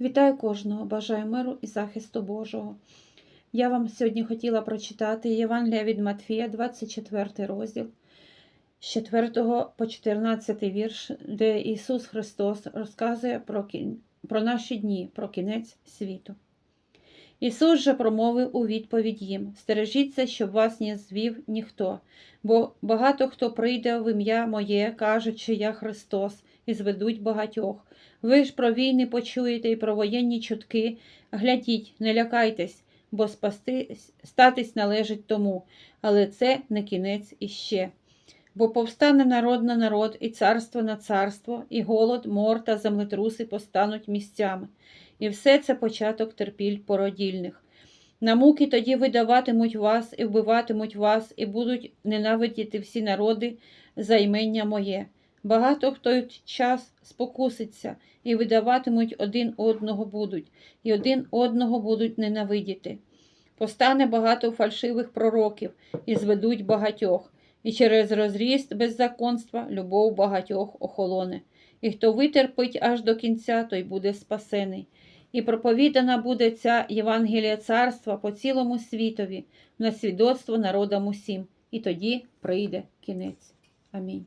Вітаю кожного, бажаю миру і захисту Божого. Я вам сьогодні хотіла прочитати Євангелія від Матфія, 24 розділ, з 4 по 14 вірш, де Ісус Христос розказує про, про наші дні, про кінець світу. Ісус же промовив у відповідь їм: Стережіться, щоб вас не звів ніхто, бо багато хто прийде в ім'я Моє, кажучи, я Христос, і зведуть багатьох. Ви ж про війни почуєте і про воєнні чутки. Глядіть, не лякайтесь, бо спасти, статись належить тому, але це не кінець іще. Бо повстане народ на народ, і царство на царство, і голод, мор та землетруси постануть місцями. І все це початок терпіль породільних. На муки тоді видаватимуть вас і вбиватимуть вас, і будуть ненавидіти всі народи за імення моє. Багато хто в час спокуситься, і видаватимуть один одного будуть, і один одного будуть ненавидіти. Постане багато фальшивих пророків, і зведуть багатьох, і через розріст беззаконства любов багатьох охолоне. І хто витерпить аж до кінця, той буде спасений. І проповідана буде ця Євангелія царства по цілому світові, на свідоцтво народам усім, і тоді прийде кінець. Амінь.